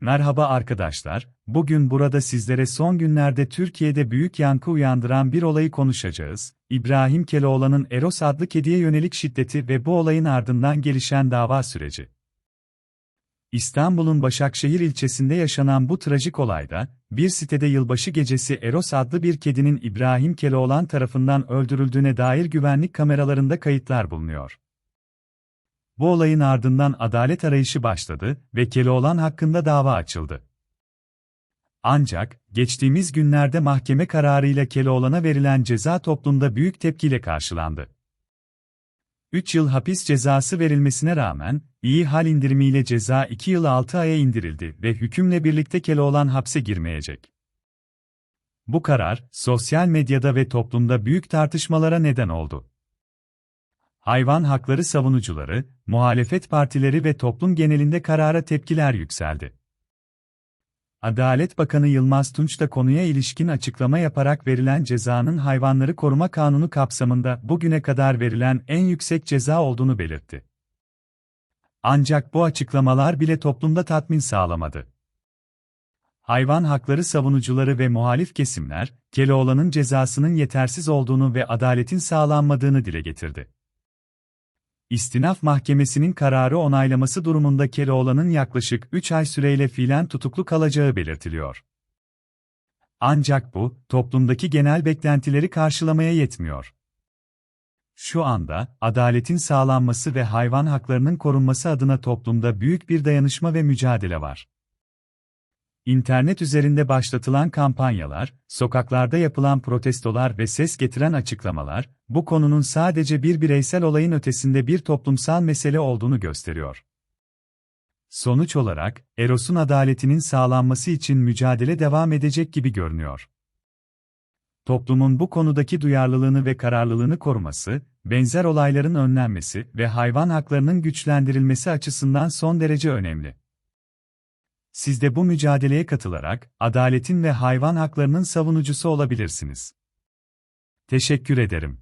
Merhaba arkadaşlar, bugün burada sizlere son günlerde Türkiye'de büyük yankı uyandıran bir olayı konuşacağız. İbrahim Keloğlan'ın Eros adlı kediye yönelik şiddeti ve bu olayın ardından gelişen dava süreci. İstanbul'un Başakşehir ilçesinde yaşanan bu trajik olayda, bir sitede yılbaşı gecesi Eros adlı bir kedinin İbrahim Keloğlan tarafından öldürüldüğüne dair güvenlik kameralarında kayıtlar bulunuyor. Bu olayın ardından adalet arayışı başladı ve Keloğlan hakkında dava açıldı. Ancak, geçtiğimiz günlerde mahkeme kararıyla Keloğlan'a verilen ceza toplumda büyük tepkiyle karşılandı. 3 yıl hapis cezası verilmesine rağmen, iyi hal indirimiyle ceza 2 yıl 6 aya indirildi ve hükümle birlikte Keloğlan hapse girmeyecek. Bu karar, sosyal medyada ve toplumda büyük tartışmalara neden oldu. Hayvan hakları savunucuları, muhalefet partileri ve toplum genelinde karara tepkiler yükseldi. Adalet Bakanı Yılmaz Tunç da konuya ilişkin açıklama yaparak verilen cezanın Hayvanları Koruma Kanunu kapsamında bugüne kadar verilen en yüksek ceza olduğunu belirtti. Ancak bu açıklamalar bile toplumda tatmin sağlamadı. Hayvan hakları savunucuları ve muhalif kesimler, Keloğlan'ın cezasının yetersiz olduğunu ve adaletin sağlanmadığını dile getirdi. İstinaf Mahkemesi'nin kararı onaylaması durumunda Keloğlan'ın yaklaşık 3 ay süreyle fiilen tutuklu kalacağı belirtiliyor. Ancak bu, toplumdaki genel beklentileri karşılamaya yetmiyor. Şu anda, adaletin sağlanması ve hayvan haklarının korunması adına toplumda büyük bir dayanışma ve mücadele var. İnternet üzerinde başlatılan kampanyalar, sokaklarda yapılan protestolar ve ses getiren açıklamalar, bu konunun sadece bir bireysel olayın ötesinde bir toplumsal mesele olduğunu gösteriyor. Sonuç olarak, Eros'un adaletinin sağlanması için mücadele devam edecek gibi görünüyor. Toplumun bu konudaki duyarlılığını ve kararlılığını koruması, benzer olayların önlenmesi ve hayvan haklarının güçlendirilmesi açısından son derece önemli. Siz de bu mücadeleye katılarak, adaletin ve hayvan haklarının savunucusu olabilirsiniz. Teşekkür ederim.